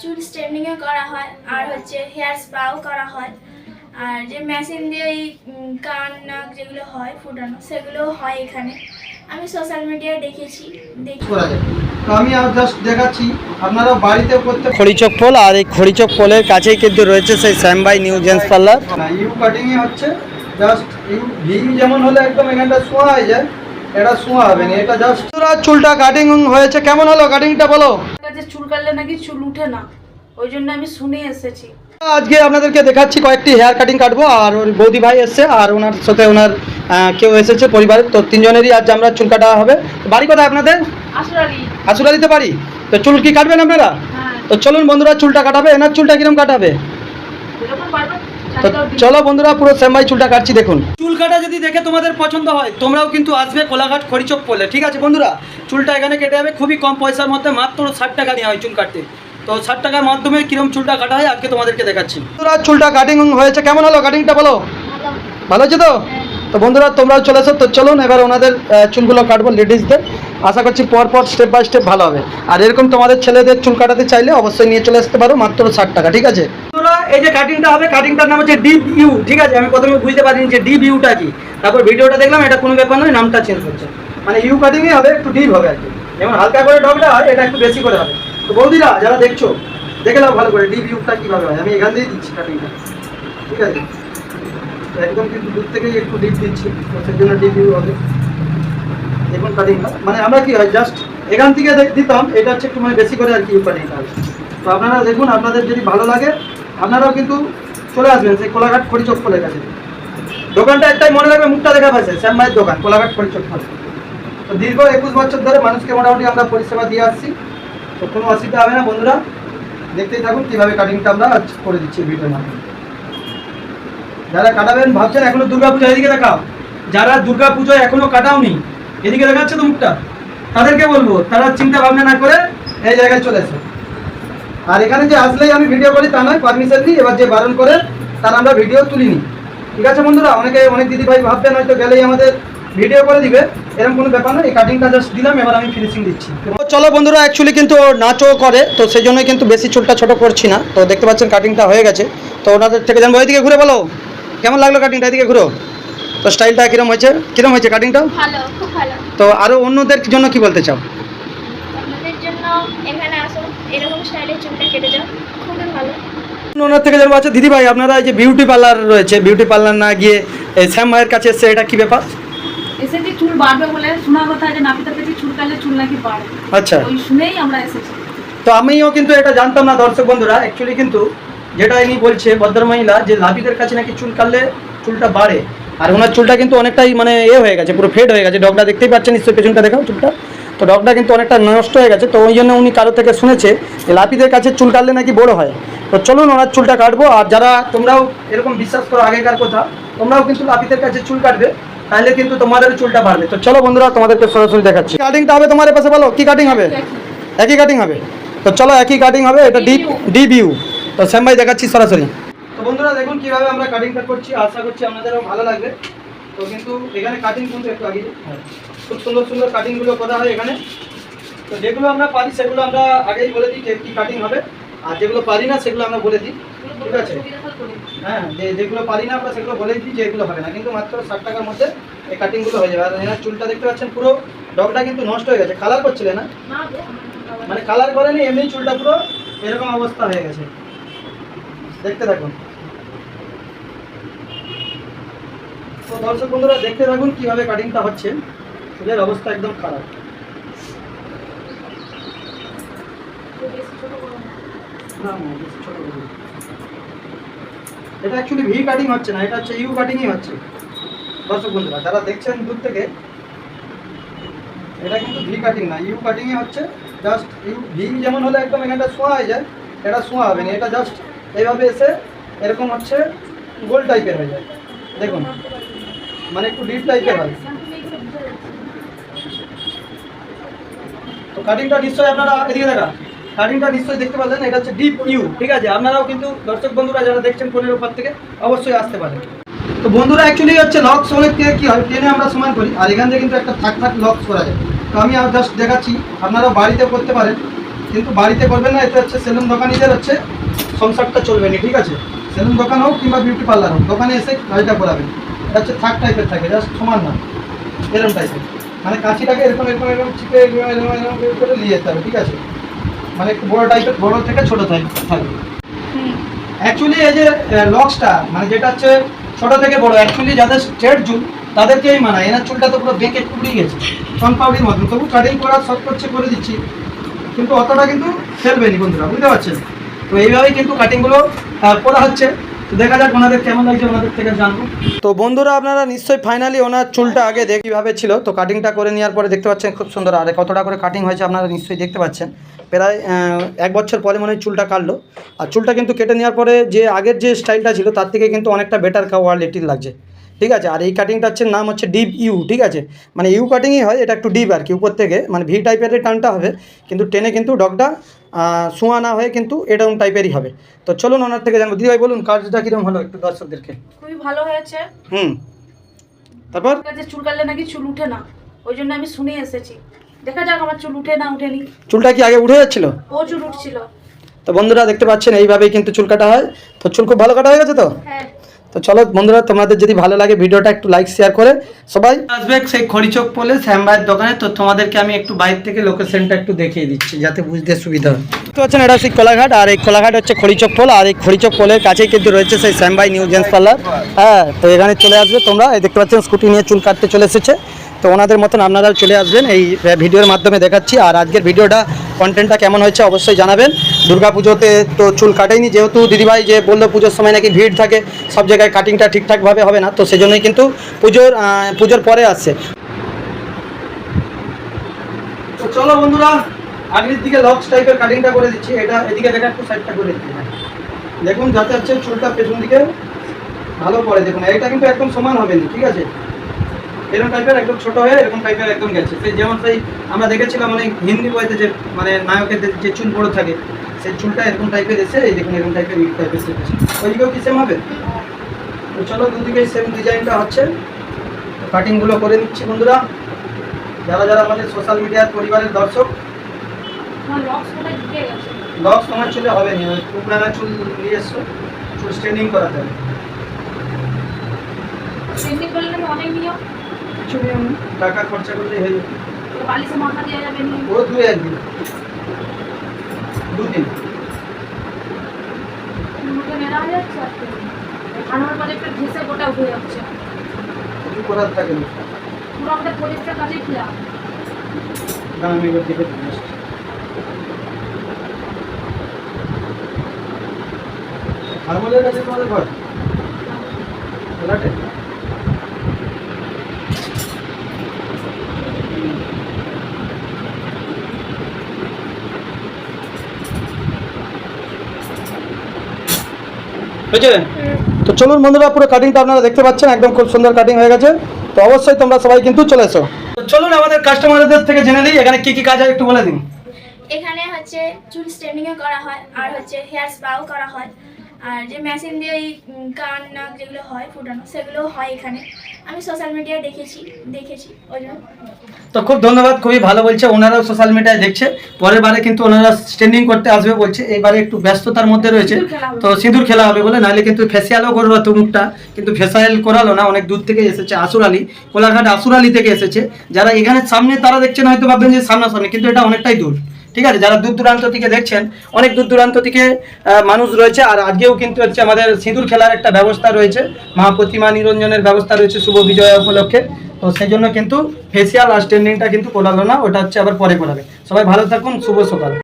চুল স্ট্রেটনিংও করা হয় আর হচ্ছে হেয়ার স্পাও করা হয়। আর যে মেশিন দিয়ে এই উম, কান নাক যেগুলো হয় ফুটানো সেগুলোও হয় এখানে। আমি সোশ্যাল মিডিয়ায় দেখেছি দেখি। আমি জাস্ট দেখাচ্ছি আপনারা বাড়িতে করতে খড়িচক পোল আর এই খড়িচক পোলের কাছেই কিন্তু রয়েছে সেই শ্যামবাই new gents parlour U cutting হচ্ছে জাস্ট ইউ যেমন হলে একদম এখানটা শোয়া হয়ে যায় এটা শোয়া হবে না এটা জাস্ট চুলটা কাটিং হয়েছে। কেমন হলো কাটিংটা বলো? কাছে চুল কাটলে নাকি চুল উঠে না। ওই জন্য আমি শুনে এসেছি। আজকে আপনাদেরকে দেখাচ্ছি কয়েকটি হেয়ার কাটিং কাটবো। আর ওর বৌদি ভাই এসছে আর ওনার সাথে ওনার কেউ এসেছে পরিবারের। তো তিনজনেরই আজ আমরা চুল কাটা হবে। বাড়ি কোথায় আপনাদের? আসুরা দিতে পারি তো চুল কি কাটবেন আপনারা? হ্যাঁ। তো চলুন বন্ধুরা চুলটা কাটাবে। এনার চুলটা কিরম কাটাবে? তো চলো বন্ধুরা পুরো শ্যামবাই চুলটা কাটছি দেখুন। চুল কাটা যদি দেখে তোমাদের পছন্দ হয় তোমরাও কিন্তু আসবে কোলাঘাট খড়িচক পড়লে। ঠিক আছে বন্ধুরা চুলটা এখানে কেটে যাবে খুবই কম পয়সার মধ্যে মাত্র ষাট টাকা নেওয়া হয় চুল কাটতে। তো ষাট টাকার মাধ্যমে কিরম চুলটা কাটা হয় আজকে তোমাদেরকে দেখাচ্ছি। বন্ধুরা চুলটা কাটিং হয়েছে কেমন হলো কাটিংটা বলো? ভালো হচ্ছে তো? তো বন্ধুরা তোমরাও চলে এসো তো চলুন এবার ওনাদের চুলগুলো কাটবো লেডিসদের আশা করছি পর পর স্টেপ বাই স্টেপ ভালো হবে। আর এরকম তোমাদের ছেলেদের চুল কাটাতে চাইলে অবশ্যই নিয়ে চলে আসতে পারো মাত্র ষাট টাকা ঠিক আছে? এই যে কাটিংটা হবে কাটিংটার নাম হচ্ছে ডিপ ইউ ঠিক আছে? আমি প্রথমে বুঝতে পারিনি যে ডিপ ইউটা কি। তারপর ভিডিওটা দেখলাম, এটা কোনো ব্যাপার নয়, নামটা চেঞ্জ করছে মানে ইউ কাটিংই হবে, একটু ডিপ হবে আর কি। যেমন হালকা করে ডগটা হয়, এটা একটু বেশি করে হবে। তো বৌদিরা যারা দেখছ, দেখে নাও ভালো করে ডিপ ইউটা কীভাবে হয়। আমি এখান দিয়েই দিচ্ছি কাটিংটা ঠিক আছে? একদম কিন্তু দূর থেকেই একটু ডিপ দিচ্ছি সেই জন্য ডিপ ইউ হবে। দেখুন কাটিংটা মানে আমরা কি হয় জাস্ট এখান থেকে দিতাম, এটা হচ্ছে একটু মানে বেশি করে আর কি ইউ কাটিংটা হবে। তো আপনারা দেখুন, আপনাদের যদি ভালো লাগে আপনারাও কিন্তু চলে আসবেন, সেই কোলাঘাট খড়ি চপ্পলের কাছে। দোকানটা একটাই মনে রাখবে মুখটা দেখা পাচ্ছে শ্যাম দোকান, কোলাঘাট খড়ি চপ্পল তো দীর্ঘ একুশ বছর ধরে মানুষকে মোটামুটি আমরা পরিষেবা দিয়ে আসছি। তো কোনো অসুবিধা হবে না, বন্ধুরা। দেখতেই থাকুন কীভাবে কাটিংটা আমরা করে দিচ্ছি ভিডিওর মাধ্যমে। যারা কাটাবেন ভাবছেন এখনও দুর্গাপূজা, এদিকে দেখাও। যারা দুর্গাপুজো এখনও কাটাওনি, এদিকে দেখাচ্ছে তো মুখটা। তাদেরকে বলব, তারা চিন্তা ভাবনা না করে এই জায়গায় চলে এসো আর এখানে যে আসলেই আমি ভিডিও করি তা নয় পারমিশন নিই এবার যে বারণ করে তার আমরা ভিডিও তুলিনি। ঠিক আছে বন্ধুরা? অনেকে অনেক দিদি ভাই ভাববেন হয়তো গেলেই আমাদের ভিডিও করে দিবে। এরকম কোনো ব্যাপার নয় এই কাটিংটা জাস্ট দিলাম এবার আমি ফিনিশিং দিচ্ছি। চলো বন্ধুরা অ্যাকচুয়ালি কিন্তু নাচও করে তো সেই জন্যই কিন্তু বেশি চুলটা ছোট করছি না। তো দেখতে পাচ্ছেন কাটিংটা হয়ে গেছে। তো ওনাদের থেকে জানব এদিকে ঘুরে বলো। কেমন লাগল কাটিংটা এদিকে ঘুরো। তো স্টাইলটা কিরম হয়েছে? কিরম হয়েছে কাটিংটা তো আরও অন্যদের জন্য কি বলতে চাও? এখানে আসো এরকম স্টাইলের চুলটা কেটে যাও খুবই ভালো। ওনার থেকে জানব আচ্ছা দিদি ভাই আপনারা এই যে বিউটি পার্লার রয়েছে বিউটি পার্লার না গিয়ে এই শ্যাম ভাইয়ের কাছে এসছে এটা কি ব্যাপার? এসেছি চুল বাড়বে বলে শোনা কথা যে নাপিতার কাছে চুল কাটলে চুল নাকি বাড়ে আচ্ছা। ওই শুনেই আমরা এসেছি। তো আমিও কিন্তু এটা জানতাম না দর্শক বন্ধুরা। অ্যাকচুয়ালি কিন্তু যেটা ইনি বলছে ভদ্র মহিলা যে লাভিদের কাছে নাকি চুল কাটলে চুলটা বাড়ে। আর ওনার চুলটা কিন্তু অনেকটাই মানে এ হয়ে গেছে পুরো ফেড হয়ে গেছে। ডগটা দেখতেই পাচ্ছেন নিশ্চয়ই পেছনটা দেখাও চুলটা। তো ডগটা কিন্তু অনেকটা নষ্ট হয়ে গেছে, তো ওই জন্য উনি কারও থেকে শুনেছে যে লাপিদের কাছে চুল কাটলে নাকি বড় হয়। তো চলুন ওনার চুলটা কাটবো, আর যারা তোমরাও এরকম বিশ্বাস করো আগেকার কথা, তোমরাও কিন্তু লাপিদের কাছে চুল কাটবে, তাহলে কিন্তু তোমাদের চুলটা বাড়বে। তো চলো বন্ধুরা, তোমাদেরকে সরাসরি দেখাচ্ছি। কাটিংটা হবে তোমার পাশে, বলো, কি কাটিং হবে? একই কাটিং হবে। তো চলো, একই কাটিং হবে, এটা ডিপ ডিপ ইউ তো শ্যাম ভাই দেখাচ্ছি সরাসরি। তো বন্ধুরা, দেখুন কীভাবে আমরা কাটিংটা করছি, আশা করছি আপনাদেরও ভালো লাগবে। তো কিন্তু এখানে কাটিং কিন্তু একটু আগে। খুব সুন্দর সুন্দর কাটিংগুলো করা হয় এখানে। তো যেগুলো আমরা পারি, সেগুলো আমরা আগেই বলে দিই যে কী কাটিং হবে। আর যেগুলো পারি না, সেগুলো আমরা বলে দিই। ঠিক আছে? হ্যাঁ যে যেগুলো পারি না আমরা সেগুলো বলে দিই যে এগুলো হবে না। কিন্তু মাত্র ষাট টাকার মধ্যে এই কাটিংগুলো হয়ে যাবে। আর এনার চুলটা দেখতে পাচ্ছেন, পুরো ডগটা কিন্তু নষ্ট হয়ে গেছে। কালার করছিলে না? মানে কালার করেনি এমনি চুলটা পুরো এরকম অবস্থা হয়ে গেছে। দেখতে থাকুন। তো দর্শক বন্ধুরা, দেখতে থাকুন কীভাবে কাটিংটা হচ্ছে। চুলের অবস্থা একদম খারাপ। এটা অ্যাকচুয়ালি ভি কাটিং হচ্ছে না, এটা হচ্ছে ইউ কাটিংই হচ্ছে। দর্শক বন্ধুরা, যারা দেখছেন দূর থেকে, এটা কিন্তু ভি কাটিং না ইউ কাটিংই হচ্ছে জাস্ট ইউ ভি যেমন হলে একদম এখানটা শোয়া হয়ে যায়, এটা শোয়া হবে না, এটা জাস্ট এইভাবে এসে এরকম হচ্ছে গোল টাইপের হয়ে যায়। দেখুন মানে একটু ডিপ টাইপের হয় তো কাটিংটা নিশ্চয়ই আপনারা এদিকে দেখান। কাটিংটা নিশ্চয়ই দেখতে পারলেন এটা হচ্ছে ডিপ ইউ ঠিক আছে? আপনারাও কিন্তু দর্শক বন্ধুরা যারা দেখছেন ফোনের উপর থেকে, অবশ্যই আসতে পারেন। তো বন্ধুরা অ্যাকচুয়ালি হচ্ছে লক্স হলে কে- হয়? ট্রেনে আমরা সমান করি, আর এখান থেকে কিন্তু একটা থাক থাক লক্স করা যায়। তো আমি আর জাস্ট দেখাচ্ছি আপনারা বাড়িতে করতে পারেন, কিন্তু বাড়িতে করবেন না, এতে হচ্ছে সেলুন দোকানিদের হচ্ছে সংসারটা চলবে না, ঠিক আছে? সেলুন দোকান হোক কিংবা বিউটি পার্লার হোক, দোকানে এসে গাড়িটা করাবেন এটা হচ্ছে থাক টাইপের থাকে জাস্ট সমান না এরকম টাইপের মানে কাঁচিটাকে এরকম এরকম এরকম চিপে এরকম এরকম করে নিয়ে যেতে হবে ঠিক আছে? মানে একটু বড় টাইপের বড় থেকে ছোট থাকবে। থাকবে অ্যাকচুয়ালি এই যে লক্সটা মানে যেটা হচ্ছে ছোট থেকে বড় অ্যাকচুয়ালি যাদের স্ট্রেট চুল তাদেরকেই মানায়। এনার চুলটা তো পুরো বেঁকে টুকরিয়ে গেছে। সন পাউডির মতন তবু কাটিং করা সব করছে করে দিচ্ছি। কিন্তু অতটা কিন্তু ফেলবে নি বন্ধুরা বুঝতে পারছেন? তো এইভাবেই কিন্তু কাটিংগুলো করা হচ্ছে। তো দেখা যাক ওনাদের তো বন্ধুরা, আপনারা নিশ্চয়ই ফাইনালি ওনার চুলটা আগে দেখ কীভাবে ছিল। তো কাটিংটা করে নেওয়ার পরে দেখতে পাচ্ছেন খুব সুন্দর। আর কতটা করে কাটিং হয়েছে আপনারা নিশ্চয়ই দেখতে পাচ্ছেন। প্রায় এক বছর পরে মনে হয় চুলটা কাটলো। আর চুলটা কিন্তু কেটে নেওয়ার পরে যে আগের যে স্টাইলটা ছিল, তার থেকে কিন্তু অনেকটা বেটার কোয়ালিটির লাগছে। ঠিক আছে? আর এই কাটিংটা হচ্ছে নাম হচ্ছে ডিপ ইউ ঠিক আছে? মানে ইউ কাটিংই হয়, এটা একটু ডিপ আর কি, উপর থেকে। মানে ভি টাইপের টানটা হবে। কিন্তু টেনে কিন্তু ডগটা শোয়া না হয়ে কিন্তু এরকম টাইপেরই হবে। তো চলুন ওনার থেকে জানব। দিদিভাই বলুন কাজটা কীরকম হলো একটু দর্শকদেরকে? খুবই ভালো হয়েছে। হুম। তারপর? চুল কাটলে নাকি চুল উঠে না। ওই জন্য আমি শুনে এসেছি। দেখা যাক আমার চুল উঠে না উঠেনি। চুলটা কি আগে উঠে যাচ্ছিল? প্রচুর উঠছিল। তো বন্ধুরা দেখতে পাচ্ছেন এইভাবেই কিন্তু চুল কাটা হয়। তো চুল খুব ভালো কাটা হয়ে গেছে তো? হ্যাঁ। তো চলো বন্ধুরা তোমাদের যদি ভালো লাগে ভিডিওটা একটু লাইক শেয়ার করে সবাই আসবে সেই খড়িচক পলে শ্যামবাইয়ের দোকানে। তো তোমাদেরকে আমি একটু বাইরে থেকে লোকেশনটা একটু দেখিয়ে দিচ্ছি যাতে বুঝতে সুবিধা হয়। দেখতে পাচ্ছেন এটা সেই কোলাঘাট আর এই কোলাঘাট হচ্ছে খড়িচক পোল আর এই খড়িচক পোলের কাছেই কিন্তু রয়েছে সেই শ্যামবাই নিউ জেন্টস পার্লার। হ্যাঁ তো এখানে চলে আসবে তোমরা। এই দেখতে পাচ্ছেন স্কুটি নিয়ে চুল কাটতে চলে এসেছে। তো ওনাদের মতন আপনারাও চলে আসবেন। এই ভিডিওর মাধ্যমে দেখাচ্ছি আর আজকের ভিডিওটা কন্টেন্টটা কেমন হয়েছে অবশ্যই জানাবেন। পুজোতে তো চুল কাটেনি যেহেতু দিদিভাই যে বলল পুজোর সময় নাকি ভিড় থাকে, সব জায়গায় কাটিংটা ঠিকঠাকভাবে হবে না, তো সেজন্যই কিন্তু পুজোর পুজোর পরে আসছে। তো চলো বন্ধুরা, আগের দিকে লক্স টাইপের কাটিংটা করে দিচ্ছি, এটা এদিকে দেখা একটু সাইডটা করে দিচ্ছি দেখুন যাতে হচ্ছে চুলটা পেছন দিকে ভালো পড়ে, দেখুন এটা কিন্তু একদম সমান হবে না, ঠিক আছে? এরকম টাইপের একদম ছোট হয়ে এরকম টাইপের একদম গেছে। সেই যেমন সেই আমরা দেখেছিলাম অনেক হিন্দি বইতে যে মানে নায়কের যে- চুল বড় থাকে সেই চুলটা এরকম টাইপের এসে এই দেখুন এরকম টাইপের এই টাইপের আছে ওইদিকেও কি সেম হবে? তো চলো দুদিকে সেম ডিজাইনটা হচ্ছে। কাটিংগুলো করে নিচ্ছি বন্ধুরা। যারা যারা আমাদের সোশ্যাল মিডিয়ার পরিবারের দর্শক লক্স তোমার চুলে হবে না টুকরানা চুল নিয়ে এসছো চুল স্ট্রেনিং করাতে হবে। করলে অনেক নিয়ম? টাকা খরচা করলেই হয়ে যাবে। বালিশে মাথা দেওয়া যাবে নি। ও দু একদিন। দুদিন। হয়ে খানোর পরে একটা ঘেসে গোটা উঠে যাচ্ছে। করার থাকে না। পুরো আমাদের পরিষ্কার কাজে খিয়া না আমি এবার দেখে চলে এসছি হারমোনিয়ার কাছে তোমাদের ঘর? ফ্ল্যাটে? তো চলুন বন্ধুরা পুরো কাটিংটা আপনারা দেখতে পাচ্ছেন একদম খুব সুন্দর কাটিং হয়ে গেছে। তো অবশ্যই তোমরা সবাই কিন্তু চলে এসো। তো চলুন আমাদের কাস্টমারদের থেকে জেনে নিই এখানে কি কি কাজ হয় একটু বলে দিন। এখানে হচ্ছে চুল স্ট্রেনিংও করা হয় আর হচ্ছে হেয়ার স্পাও করা হয়। আর যে মেশিন দিয়ে এই কান নাক যেগুলো হয় ফুটানো সেগুলো হয় এখানে। আমি সোশ্যাল মিডিয়ায় দেখেছি দেখেছি ওই জন্য। তো খুব ধন্যবাদ খুবই ভালো বলছে। ওনারাও সোশ্যাল মিডিয়ায় দেখছে। পরের বারে কিন্তু ওনারা স্ট্যান্ডিং করতে আসবে বলছে। এবারে একটু ব্যস্ততার মধ্যে রয়েছে। তো সিঁদুর খেলা হবে বলে নাহলে কিন্তু ফেসিয়ালও করব তো মুখটা কিন্তু ফেসিয়াল করালো না অনেক দূর থেকে এসেছে আসুর আলী। কোলাঘাট আসুর আলী থেকে এসেছে। যারা এখানে সামনে তারা দেখছেন হয়তো ভাববেন যে সামনাসামনি কিন্তু এটা অনেকটাই দূর। ঠিক আছে? যারা দূর দূরান্ত থেকে দেখছেন, অনেক দূর দূরান্ত থেকে মানুষ রয়েছে, আর আজকেও কিন্তু হচ্ছে আমাদের সিঁদুর খেলার একটা ব্যবস্থা রয়েছে। মহাপ্রতিমা নিরঞ্জনের ব্যবস্থা রয়েছে শুভ বিজয়া উপলক্ষে। তো সেই জন্য কিন্তু ফেসিয়াল আর স্ট্যান্ডিংটা কিন্তু করালো না, ওটা হচ্ছে আবার পরে করাবে। সবাই ভালো থাকুন, শুভ সকাল।